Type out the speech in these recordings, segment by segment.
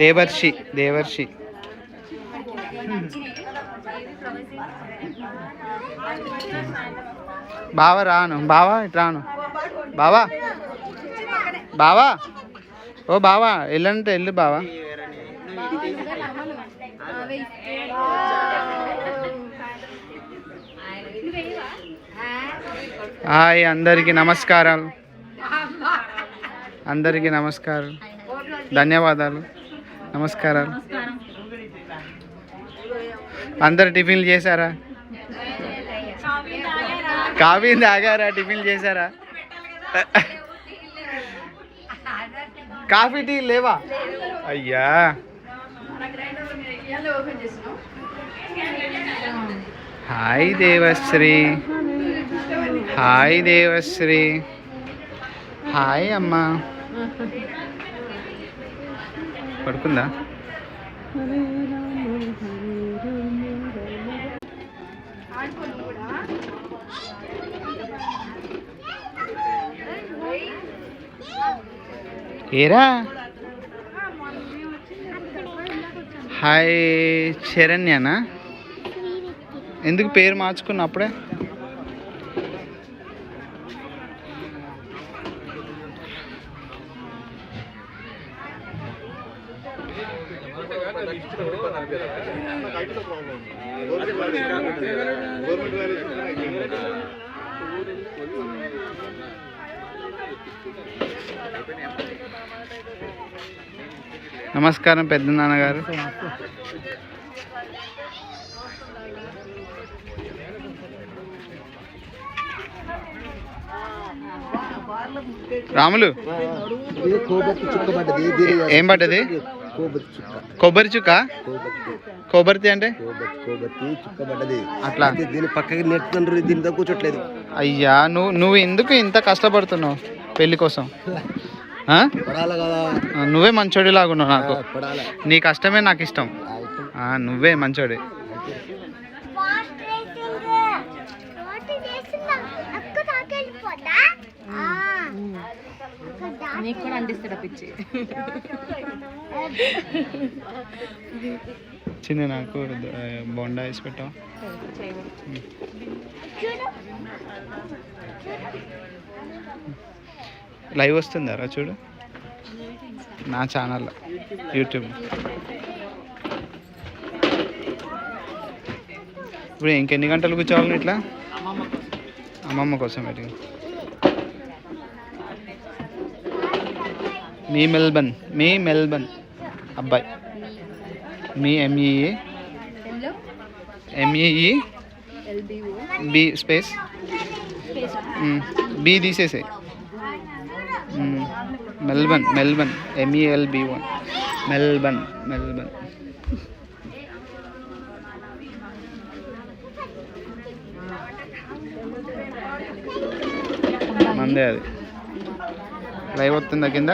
దేవర్షి దేవర్షి. బావా రాను బావా ఇటు రాను. బావా బావా. ఓ బావా వెళ్ళంటే వెళ్ళు బావా. హాయ్ అందరికీ నమస్కారాలు. అందరికీ నమస్కారం ధన్యవాదాలు. నమస్కారాలు. అందరు టిఫిన్లు చేశారా? కాఫీ తాగారా? టిఫిన్ చేశారా? కాఫీ టీ లేవా? అయ్యా. Hi Devasri. Hi Devasri. Hi అమ్మా. పడుకుందా? ఏరా? హాయ్ చరణ్యనా? ఎందుకు పేరు మార్చుకున్న అప్పుడే? నమస్కారం పెద్ద నాన్నగారు. రాములు ఏం పడ్డది? కొబ్బరి చుక్క? కొబ్బరి అంటే? చుక్క పడ్డది అట్లా. దీని పక్కకి నెట్టుతుండ్రు దీని దగ్గర కూర్చోట్లేదు. అయ్యా నువ్వు నువ్వు ఎందుకు ఇంత కష్టపడుతున్నావు పెళ్ళి కోసం? నువ్వే మంచోడి లాగున్నావు నాకు. నీ కష్టమే నాకు ఇష్టం. ఆ, నువ్వే మంచోడి. నీకు కూడా అందిస్తాడు పిచ్చి? చిన్న నాకు బొండా వేసి పెట్టావు లైవ్ వస్తుందారా చూడు? నా ఛానల్లో యూట్యూబ్ ఇప్పుడు ఇంకెన్ని గంటలు కూర్చోవాలి ఇట్లా? అమ్మమ్మ కోసం పెట్టి. మీ మెల్బన్ మీ మెల్బన్. అబ్బాయి. మీ MEE MEE B space B తీసేసే మెల్బన్ మెల్బన్ ఎంఈఎల్బి వన్ మెల్బన్ మెల్బన్ మందే అది. లైవ్ వస్తుందా కింద?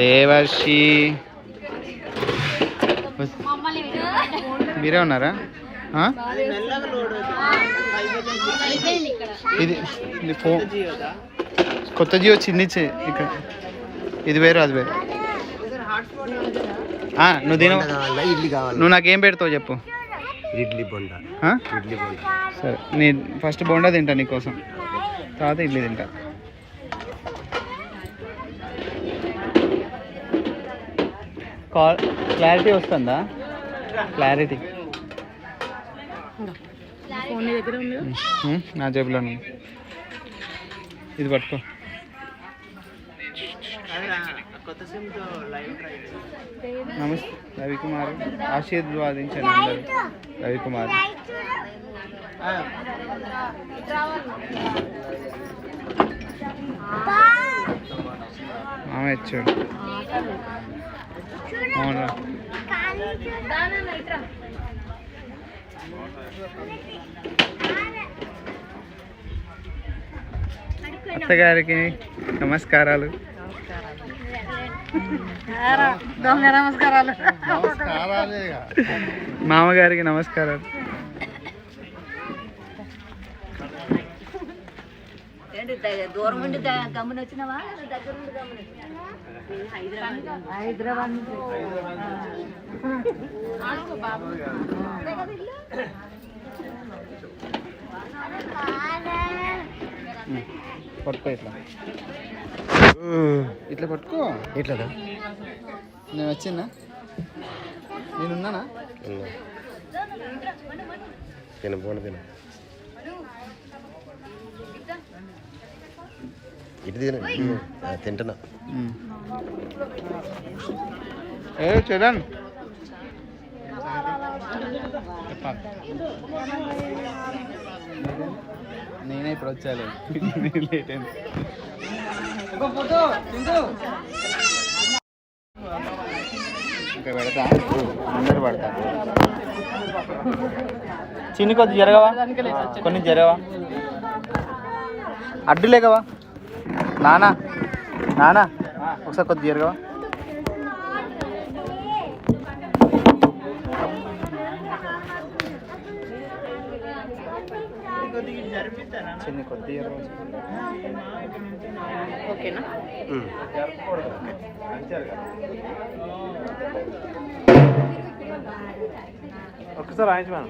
దేవర్షి. మీరే ఉన్నారా? ఇది ఇది ఫోన్ కొత్త జియో చిన్ని ఇక్కడ. ఇది వేరు అది వేరు. నువ్వు తిన. కావాలా? ఇడ్లీ కావాలా? నువ్వు నాకేం పెడతావు చెప్పు. ఇడ్లీ బొండ? ఇడ్లీ బొండ. సరే నీ ఫస్ట్ బోండా తింటా నీకోసం తర్వాత ఇడ్లీ తింటా. క్లారిటీ వస్తుందా? క్లారిటీ. ఫోన్ నీ జేబులో ఉంది. ఇది పట్టుకో. నమస్తే రవికుమార్. ఆశీర్వాదించండి అందరూ. రవికుమార్. ఆమె ఇచ్చాడు. అవునా? అత్తగారికి నమస్కారాలు. నమస్కారాలు. మామగారికి నమస్కారాలు. దూరం ద- గమ్మున వచ్చినావా? దగ్గర నుండి గమ్మున హైదరాబాద్ పట్టుకో ఇట్లా. ఇట్లా పట్టుకో. ఎట్లదా నేను వచ్చిందా? నేనున్నానా తిన పోన తిన. ఇటు తిన ఆ, తింటున్నా. ఏ చూడండి నేనే ఇప్పుడు వచ్చాలి. లేట్ అయింది ఇంకా పెడతా? అందరు పడతా. చిన్ని కొద్ది జరగవా? కొన్ని జరగవా? అడ్డు లేకవా? నానా నానా ఒకసారి కొద్ది జరగవా చిన్ని కొద్ది ఓకేనా? ఒక్కసారి ఆయించు మనం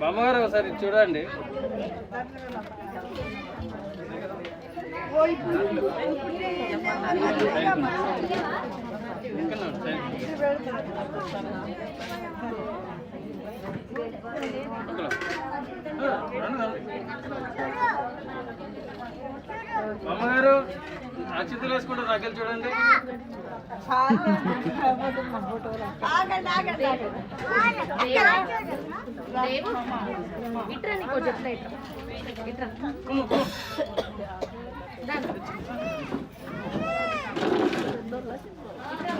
బామ్మగారు ఒకసారి చూడండి. బామ్మగారు అక్షితులు వేసుకుంటారు నాకెళ్ళి చూడండి. దేవు ఇట్రా నీకు చెప్తా ఇట్రా. ఇట్రా. దాని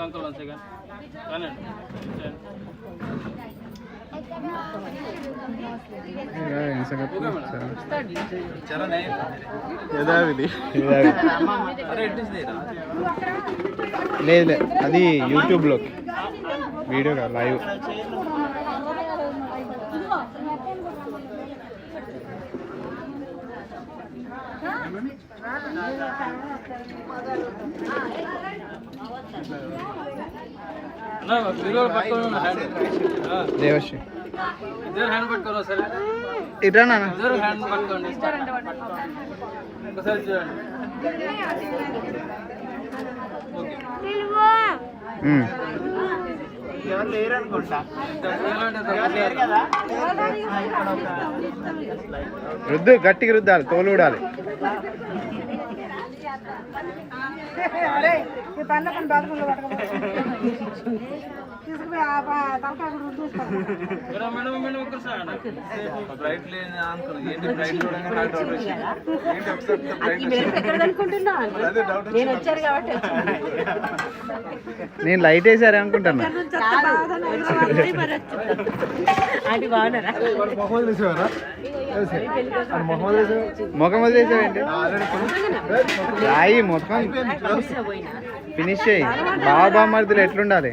అంకుల్ అంకుల్ వన్ సెకండ్ కానండి యథావిధి. లేదు లేదు. అది యూట్యూబ్లోకి వీడియో కాదు లైవ్ వీడియో పట్టుకోండి హ్యాండ్ దేవశ్రీ ఇద్దరు హ్యాండ్ పట్టుకోరు సరే? ఇట్రా నాన్న. ఇద్దరు హ్యాండ్ పట్టుకోండి. ఒకసారి చూడండి. Okay um. ఎవరు లేరు అనుకుంటా? రుద్దు గట్టిగా రుద్దాలి తోలు ఊడాలి. మేడం మేడం మేడం ఒక్కసారి బ్రైట్ నేను వచ్చారు కాబట్టి నేను లైట్ వేసారే అనుకుంటున్నా. అది బాగున్నారా ముఖం వదిలేసావేంటి రాయి మొత్తం. ఫినిష్ చేయి. బాబా బామ్మర్దులు ఎట్లుండాలి?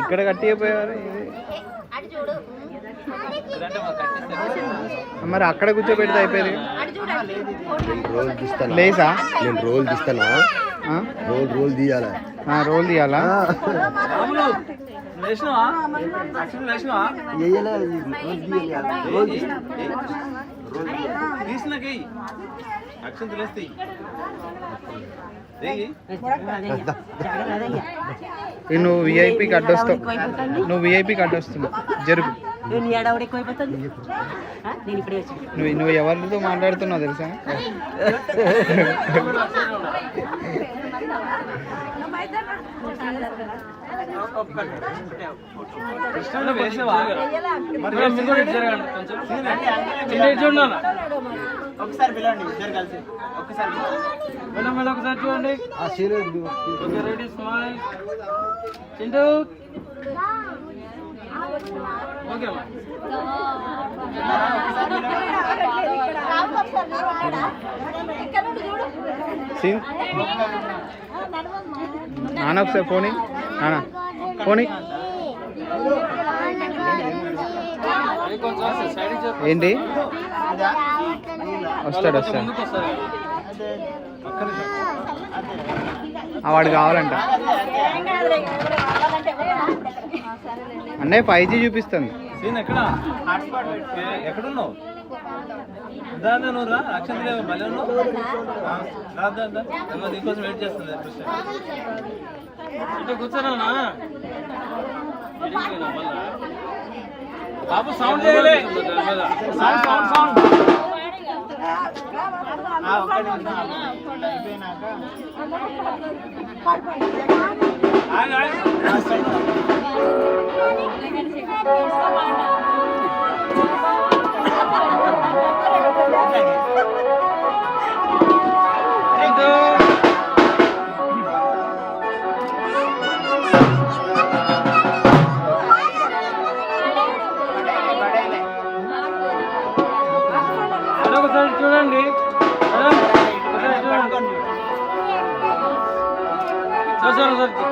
ఇక్కడ కట్టిపోయారు? మరి అక్కడ కూర్చోబెడితే అయిపోయింది. రోల్ తీస్తానా? లేసా? నేను రోల్ తీస్తానా? ఆ? రోల్ రోల్ తీయాలా? ఆ, రోల్ తీయాలా? రోల్ నువ్వు విఐపికి అడ్డొస్తావు నువ్వు విఐపికి అడ్డొస్తున్నావు జరుగు. నువ్వు నువ్వు ఎవరితో మాట్లాడుతున్నావు తెలుసా? ఒకసారి పిలవండి ఇద్దరు కలిసి. ఒక్కసారి మేడం మేడం ఒకసారి చూడండి. Okay ready smile Chintu. Okay అమ్మా. సీన్ నాన్న ఒకసారి ఫోని పోనీ. ఏంటి? వస్తాడు వస్తాడు. వాడు కావాలంట. అన్నయ్య ఫైవ్ జీ చూపిస్తుంది. ఎక్కడ? ఎక్కడున్నావు? నువ్వు అక్షంత నీకోసం వెయిట్ చేస్తుంది. ఇటు కూర్చోనా బాబు సౌండ్ చేయలే సౌండ్ సౌండ్ సౌండ్ ఆ, ఒక్క నిమిషం ఆగు. అయిపోయినాక సార్ సార్ సార్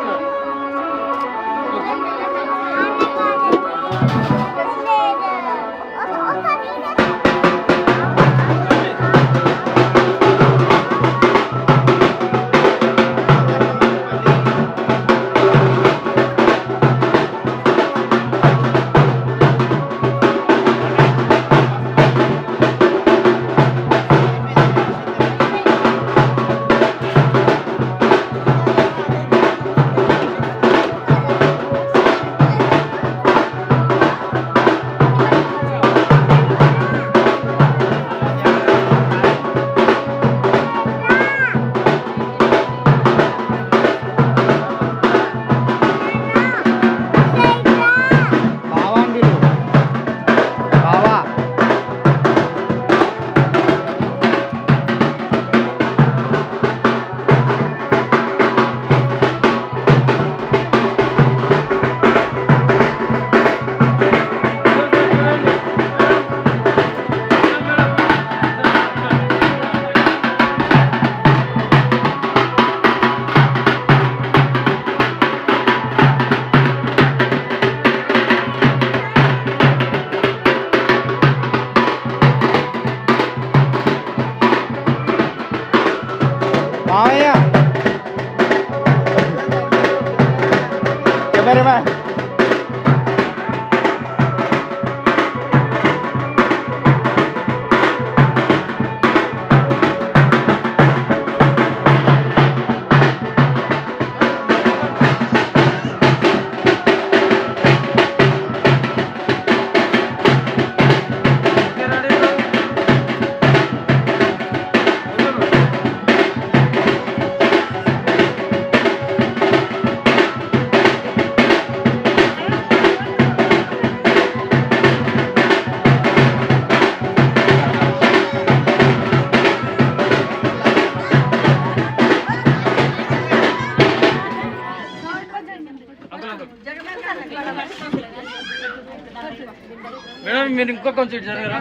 మీరు ఇంకో కొంచెం ఇటు జరగరా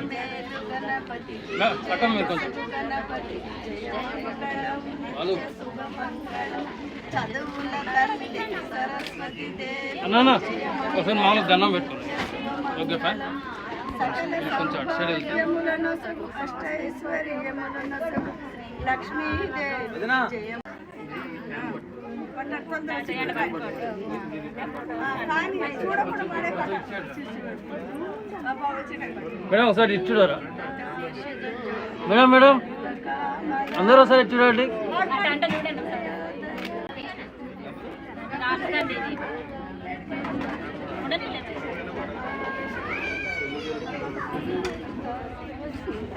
అక్క మీరు కొంచెం వాళ్ళు అన్నా ఒకసారి మామూలు దండం పెట్టుకోండి. ఓకే ఫ్యాన్ మీరు కొంచెం అటు సైడ్ వెళ్తే వదినా. మేడం ఒకసారి ఇటు చూడరా? మేడం మేడం అందరూ ఒకసారి ఇటు చూడండి. అంటే చూడండి రాస్తుందండి ఇది ఉండట్లేదు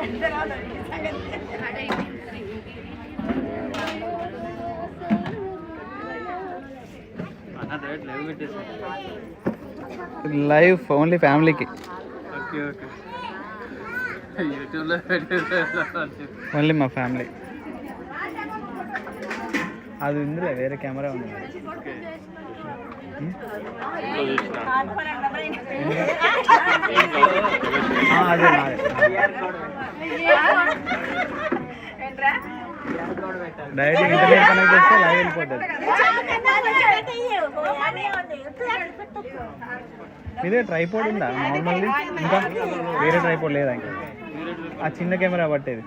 అన్న డైరెక్ట్ లైవ్ ఓన్లీ ఫ్యామిలీకి. ఓన్లీ మా ఫ్యామిలీ. అది ఉందిలే వేరే కెమెరా ఉంది. అదే. డైరెక్ట్ ఇంటర్నెట్ కనెక్ట్ చేస్తే లైవ్ వెళ్ళిపోతుంది ఇదే ట్రైపోర్డ్ ఉందా? నార్మల్లీ ఇంకా వేరే ట్రైపోర్డ్ లేదా ఇంకా? ఆ చిన్న కెమెరా పట్టేది.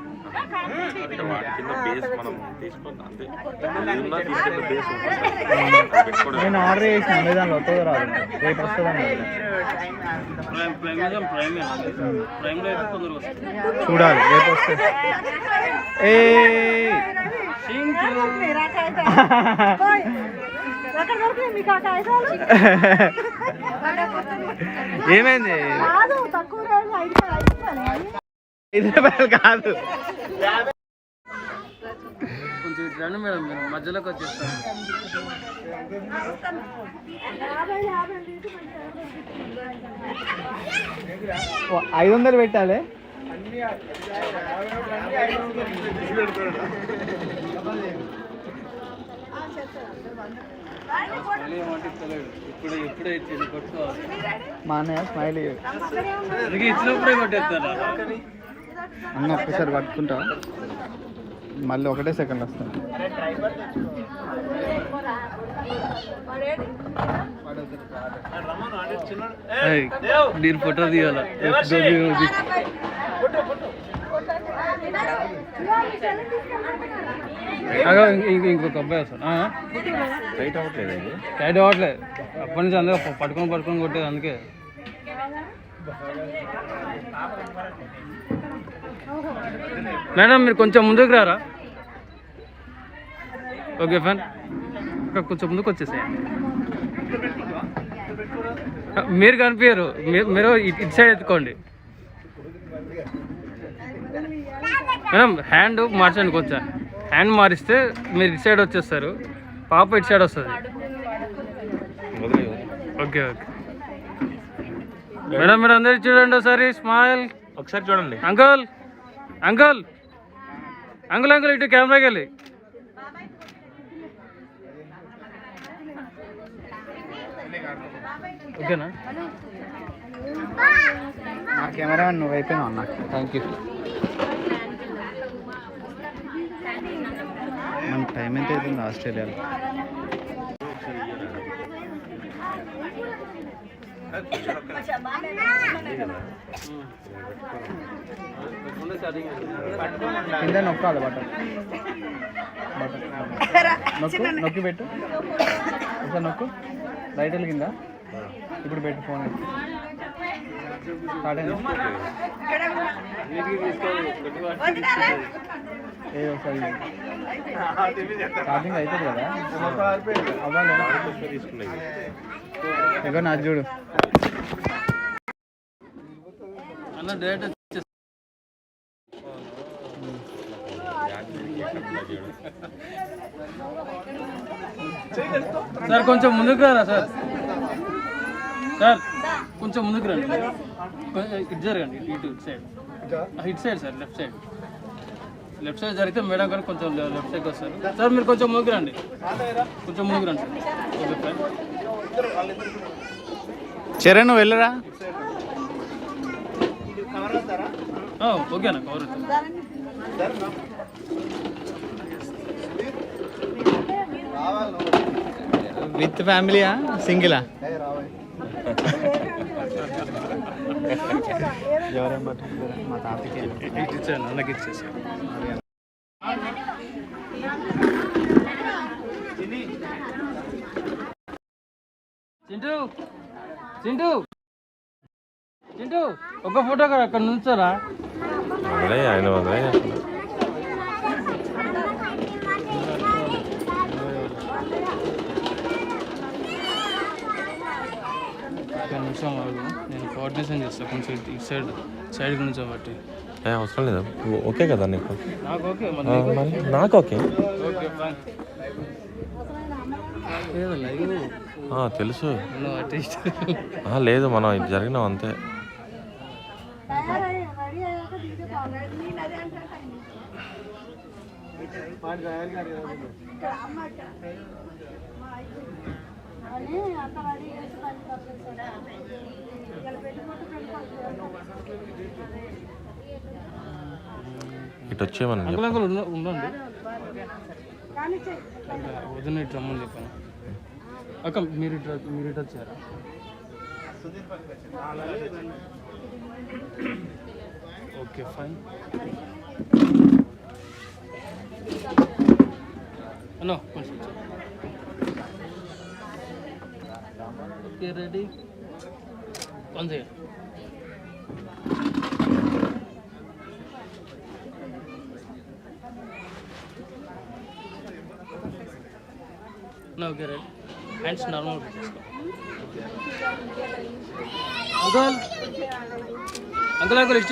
నేను ఆర్డర్ చేసిన అమెజాన్లో వస్తుందో రాదు. రేపు వస్తుందని చూడాలి రేపు వస్తుంది ఏ. ఏమైంది? ఐదు రూపాయలు కాదు. కొంచెం ఇటు రండి మేడం మీరు మధ్యలోకి వచ్చేస్తాను ఐదు వందలు పెట్టాలి. మా అన్నయ్య స్మైల్ ఇచ్చినప్పుడే కొట్టేస్తాను అన్న ఒక్కసారి పట్టుకుంటా మళ్ళీ ఒకటే సెకండ్ వస్తుంది ఏయ్, నేను ఫోటో తీయాలా? ఇంకొక అబ్బాయి వస్తాడు. ఆ? టైట్ అవ్వట్లేదు. అప్పటి నుంచి అందుకే పట్టుకొని పట్టుకొని కొట్టేది అందుకే. మేడం మీరు కొంచెం ముందుకు రారా? ఓకే ఫ్యాన్ కొంచెం ముందుకు వచ్చేసేయండి మీరు కనిపించరు. మీరు- మీరు ఇటు సైడ్ ఎత్తుకోండి. మేడం హ్యాండ్ మార్చండి కొంచెం హ్యాండ్ మారిస్తే మీరు ఇటు సైడ్ వచ్చేస్తారు. పాప ఇటు సైడ్ వస్తుంది. Okay okay. మేడం మీరు అందరు చూడండి ఒకసారి స్మైల్ ఒకసారి చూడండి. Uncle uncle. అంకుల్ అంకుల్ ఇటు కెమెరాకి వెళ్ళి. ఓకేనా? నా కెమెరా నువ్వు అయిపోయినావు అన్న. థ్యాంక్ యూ మన టైం ఎంత అవుతుంది ఆస్ట్రేలియాలో? కింద నొక్కాలి బటన్ బటన్ నొక్కు నొక్కి పెట్టు. ఒకసారి నొక్కు. లైట్ వెలిగిందా ఇప్పుడు పెట్టి ఫోన్ స్టార్టింగ్ అవుతుంది కదా అవ్వాలి ఎగో నా చూడు అన్న డైరెక్ట్ సార్ కొంచెం ముందుకు రారా సార్? సార్ కొంచెం ముందుకు రండి. కొంచెం ఇటు జరగండి ఇటు ఇటు సైడ్ ఇటు? Side sir left side left side జరిగితే మేడం గారు కొంచెం లెఫ్ట్ సైడ్కి వస్తారు. సార్ మీరు కొంచెం ముందుకు రండి. కొంచెం ముందుకు రండి సార్. చరణ్ నువ్వు వెళ్ళరా? ఆ, ఓకే అన్న కవర్ అవుతుంది విత్ ఫ్యామిలీయా సింగిలా ఎవరేం పట్టుకుంటారా మా తాతకి ఇచ్చాను అన్నకి ఇచ్చేసాను చింటూ చింటూ చింటూ ఒక ఫోటో అక్కడ నుంచారా? ఆయన నిమిషం ఆగు. నేను కోఆర్డినేషన్ చేస్తాను కొంచెం ఇటు ఇటు సైడ్ సైడ్ గురించి బట్టి. ఏ అవసరం లేదు? ఓకే కదా నీకు? నాకు ఓకే ఆ, మరి మరి నాకు ఓకే. ఓకే ఫైన్ ఏదో లైవ్. ఆ, తెలుసు. నువ్వు ఆర్టిస్ట్ ఆ, లేదు మనం ఇది జరిగినాం అంతే. ఇటు చెప్పు. అంకుల్ అంకుల్ ఉండ- ఉండండి. వదిన ఇటు రమ్మని చెప్పాను. అక్క మీరు ఇటు మీరు ఇటు వచ్చారా? Okay fine. అన్నో కొంచెం okay ready. One second No, get it. Hands normal. Uncle uncle uncle ఇటు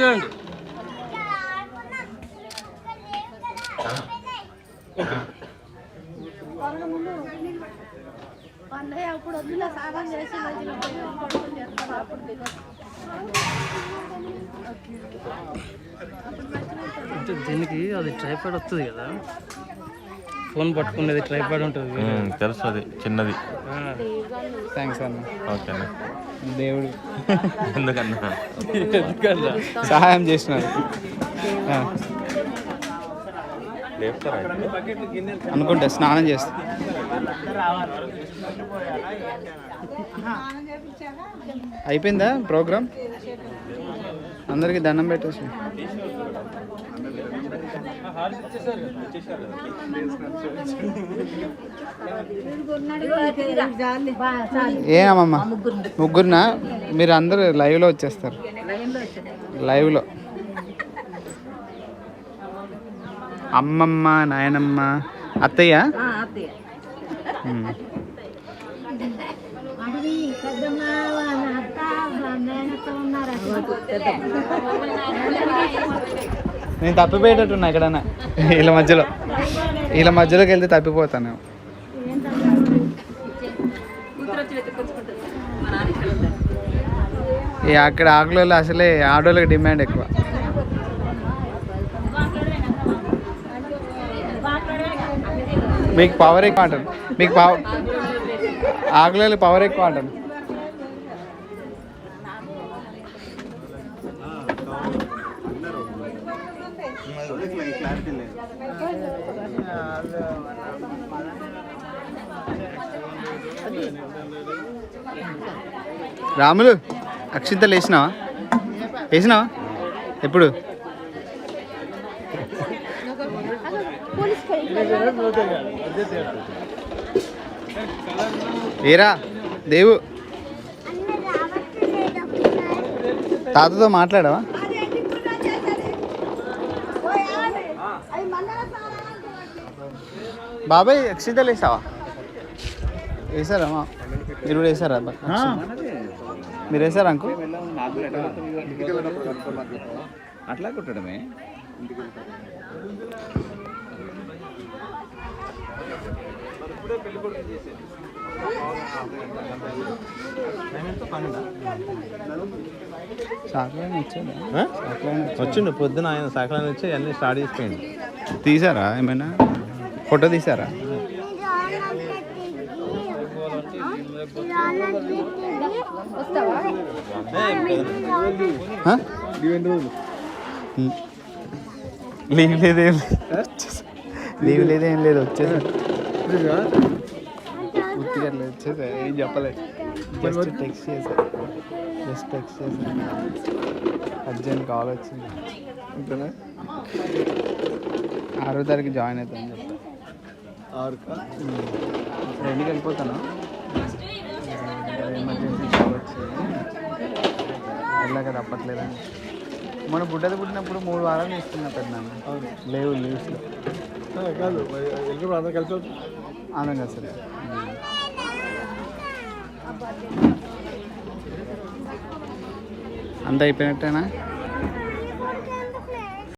చేసి మంచిగా పడుకొని చేస్తాను అప్పుడు. అంటే దీనికి అది ట్రైపాడ్ వస్తుంది కదా. ఫోన్ పట్టుకునేది ట్రైపాడ్ ఉంటుంది తెలుసు అది చిన్నది. థ్యాంక్స్ అన్న. ఓకేనా దేవుడు. ఎందుకన్నా? ఎందుకన్నా? సహాయం చేసినారు అనుకుంటా స్నానం చేస్తా. అయిపోయిందా ప్రోగ్రామ్? అందరికి దండం పెట్టేసి. ఏమమ్మా? ముగ్గురునా? మీరు అందరు లైవ్లో వచ్చేస్తారు. లైవ్లో. అమ్మమ్మ నాయనమ్మ అత్తయ్య. ఉమ్. నేను తప్పిపోయేటట్టున్నా ఎక్కడన్నా వీళ్ళ మధ్యలో. వీళ్ళ మధ్యలోకి వెళ్తే తప్పిపోతాను ఈ అక్కడ ఆకులలో అసలే ఆడోళ్ళకి డిమాండ్ ఎక్కువ. మీకు పవర్ ఎక్కువ అంటారు మీకు పవర్ ఆకులలో పవర్ ఎక్కువ అంటాను రాములు అక్షింతలు వేసినావా వేసినావా ఎప్పుడు ఏరా దేవు. తాతతో మాట్లాడావా? బాబాయ్ అక్షితలు వేసావా? వేసారా మా? మీరు కూడా వేసారా? మీరు వేసారా అంకు అట్లా కుట్టడమే. చాక్లెట్ వచ్చేదా? వచ్చిండు పొద్దున ఆయన సకాలం వచ్చి అన్ని స్టార్ట్ చేసిపోయింది తీసారా ఏమైనా? ఫోటో తీసారా? లీవ్ లేదేం లీవ్ లేదేం లేదు వచ్చేసా వచ్చేసా ఏం చెప్పలేదు జస్ట్ టెక్స్ట్ చేసా. జస్ట్ టెక్స్ట్ చేసా. అర్జెంట్ కాల్ వచ్చింది. ఆరో తారీఖు జాయిన్ అవుతాను చెప్తా ఫ్రెండ్కి వెళ్ళిపోతాను? ఎమర్జెన్సీ కాల్ వచ్చింది. వెళ్ళాక తప్పట్లేదని. మన బుడ్డది పుట్టినప్పుడు మూడు వారాలు తీసుకున్నా పెద్దనాన్న. లేవు లీవ్స్లో. కాదు వెళ్ళినప్పుడు అందరూ కలిసి ఆనందం కదా సరే అంత అయిపోయినట్టేనా?